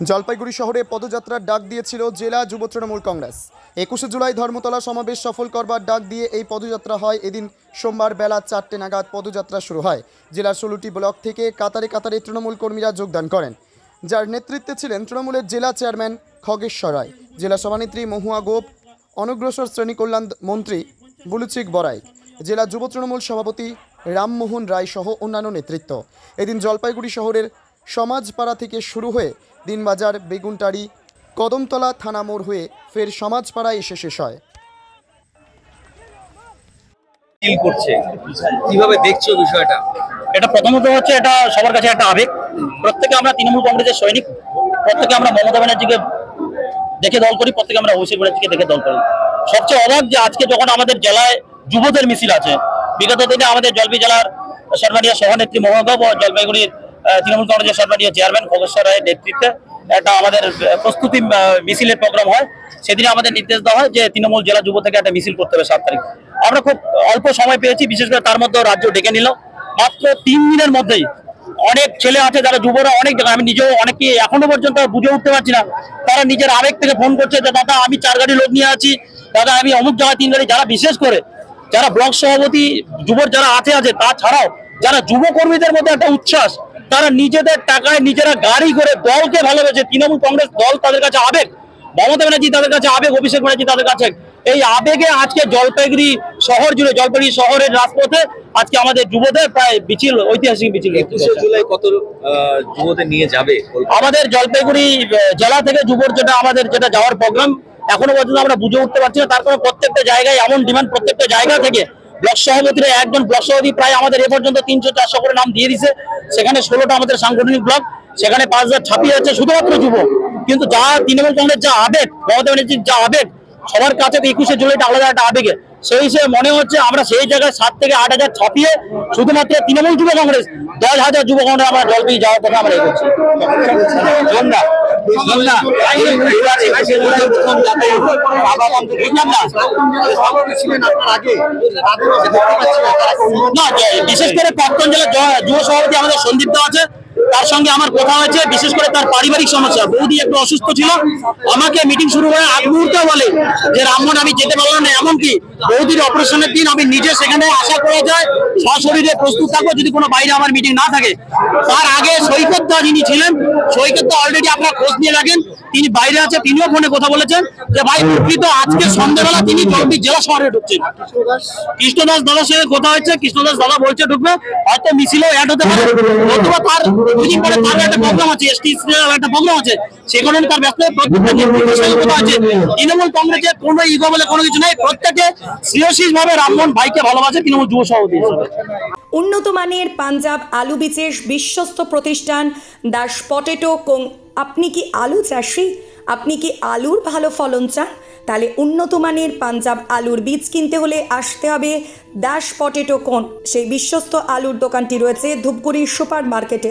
জলপাইগুড়ি শহরে পদযাত্রার ডাক দিয়েছিল জেলা যুব তৃণমূল কংগ্রেস। একুশে জুলাই ধর্মতলা সমাবেশ সফল করবার ডাক দিয়ে এই পদযাত্রা হয়। এদিন সোমবার বেলা চারটে নাগাদ পদযাত্রা শুরু হয়। জেলার ষোলোটি ব্লক থেকে কাতারে কাতারে তৃণমূল কর্মীরা যোগদান করেন। যার নেতৃত্বে ছিলেন তৃণমূলের জেলা চেয়ারম্যান খগেশ্বর রায়, জেলা সভানেত্রী মহুয়া গোপ, অনগ্রসর শ্রেণি কল্যাণ মন্ত্রী বুলুচিক বরাইক, জেলা যুব তৃণমূল সভাপতি রামমোহন রায় সহ অন্যান্য নেতৃত্ব। এদিন জলপাইগুড়ি শহরের সমাজপাড়া থেকে শুরু হয়ে দিনবাজার বেগুনটারি কদমতলা থানা মোড় হয়ে ফের সমাজপাড়ায় এসে শেষ হয়। ফিল করছে। কীভাবে দেখছ বিষয়টা? এটা প্রথমত হচ্ছে এটা সবার কাছে একটা আবেগ। প্রত্যেকে আমরা তৃণমূল কংগ্রেসের সৈনিক। প্রত্যেকে আমরা মমতা ব্যানার্জিকে দেখে দল করি প্রত্যেকে আমরা অভিষেক ব্যানার্জিকে দেখে দল করি। সবচেয়ে অবাক যে আজকে যখন আমাদের জেলায় যুবদের মিছিল আছে বিগত দিনে আমাদের জলপাই জেলার সর্বানীয় সভানেত্রী মহাগব ও জলপাইগুড়ির তৃণমূল কংগ্রেসের সর্বানীয় চেয়ারম্যান খগেশ্বর রায়ের নেতৃত্বে একটা আমাদের প্রস্তুতি মিছিলের প্রোগ্রাম হয়। সেদিনে আমাদের নির্দেশ দেওয়া হয় যে তৃণমূল জেলা যুব থেকে একটা মিছিল করতে হবে সাত তারিখ। আমরা খুব অল্প সময় পেয়েছি, বিশেষ করে তার মধ্যে রাজ্য ডেকে নিল। মাত্র তিন দিনের মধ্যেই অনেক ছেলে আছে, যারা যুবরা অনেক আমি নিজেও অনেকে এখনও পর্যন্ত বুঝে উঠতে পারছি না। তারা নিজের আবেগ থেকে ফোন করছে যে, দাদা, আমি চার গাড়ি লোক নিয়ে আছি। দাদা, আমি অমুক জায়গায় তিন গাড়ি, যারা বিশেষ করে, যারা ব্লক সভাপতি, যুবর যারা আছে আছে, তাছাড়াও যারা যুব কর্মীদের মধ্যে একটা উচ্ছ্বাস তারা নিজেদের টাকায় নিজেরা গাড়ি করে দলকে ভালোবেসে তৃণমূল কংগ্রেস দল তাদের কাছে আবেগ মমতা ব্যানার্জি তাদের কাছে আবেগ অভিষেক ব্যানার্জি তাদের কাছে এই আবেগে আজকে জলপাইগুড়ি শহর জুড়ে জলপাইগুড়ি শহরের রাজপথে আজকে আমাদের যুবদের প্রায় মিছিল ঐতিহাসিক মিছিল। জুলাই কত যুবদের নিয়ে যাবে আমাদের জলপাইগুড়ি জেলা থেকে যুবর যেটা আমাদের যেটা যাওয়ার প্রোগ্রাম এখনও পর্যন্ত আমরা বুঝে উঠতে পারছি না তার কারণে প্রত্যেকটা জায়গায় এমন ডিমান্ড প্রত্যেকটা জায়গা থেকে ব্লক সভাপতিরা একজন ব্লক সভাপতি প্রায় আমাদের এ পর্যন্ত তিনশো চারশো করে নাম দিয়ে দিছে সেখানে ষোলোটা আমাদের সাংগঠনিক ব্লক, সেখানে পাঁচ হাজার ছাপিয়ে যাচ্ছে শুধুমাত্র যুব। কিন্তু যা তৃণমূল কংগ্রেস যা আবেগ, মমতা ব্যানার্জির যা আবেগ, সবার কাছে তো একুশে জুলাইটা আলাদা একটা আবেগে। সেই হিসেবে মনে হচ্ছে আমরা সেই জায়গায় সাত থেকে আট হাজার ছাপিয়ে শুধুমাত্র তৃণমূল যুব কংগ্রেস, দশ হাজার যুব কংগ্রেস আমরা জলপাই যাওয়ার কথা আমরা এগোচ্ছি সন্ধ্যা বিশেষ করে প্রাক্তন জেলা যুব সভাপতি আমাদের সন্দীপ দা আছে। তার সঙ্গে আমার কথা হয়েছে, বিশেষ করে তার পারিবারিক সমস্যা। বৌদি একটু অসুস্থ ছিল, আমাকে মিটিং শুরু করে আগ মুহূর্তে বলে যে, রামমোহন, আমি যেতে পারলাম না। এমনকি বৌদির অপারেশনের দিন আমি নিজে সেখানে আশা করা যায়, সশরীরে প্রস্তুত থাকব যদি কোনো বাইরে আমার মিটিং না থাকে। তার আগে সৈকত দা যিনি ছিলেন, সৈকত দা অলরেডি আপনারা খোঁজ নিয়ে রাখেন। তিনি বাইরে আছে, তিনিও ফোনে কথা বলেছেন যে, ভাই, প্রকৃত আজকে সন্ধ্যাবেলা তিনি জলপাই জেলা শহরে ঢুকছেন। কৃষ্ণদাস দাদার সঙ্গে কথা হয়েছে, কৃষ্ণদাস দাদা বলছে ঢুকবে, হয়তো মিছিলেও অ্যাড হতে পারে। অথবা তার দুদিন পরে তার একটা প্রোগ্রাম আছে এসটি একটা প্রোগ্রাম আছে। সেখানে তার ব্যস্ত প্রত্যেকটা আছে তৃণমূল কংগ্রেসের কোনো ইগো বলে কোনো কিছু নেই। প্রত্যেকে শ্রেয়সীস ভাবে রামমোহন ভাইকে ভালোবাসে তৃণমূল যুব সভাপতি উন্নত মানের পাঞ্জাব আলু বীজের বিশ্বস্ত প্রতিষ্ঠান দাস পটেটো কোং। আপনি কি আলু চাষি? আপনি কি আলুর ভালো ফলন চান? তাহলে উন্নত মানের পাঞ্জাব আলুর বীজ কিনতে হলে আসতে হবে দাস পটেটো কোন সেই বিশ্বস্ত আলুর দোকানটি রয়েছে ধূপগুড়ির সুপার মার্কেটে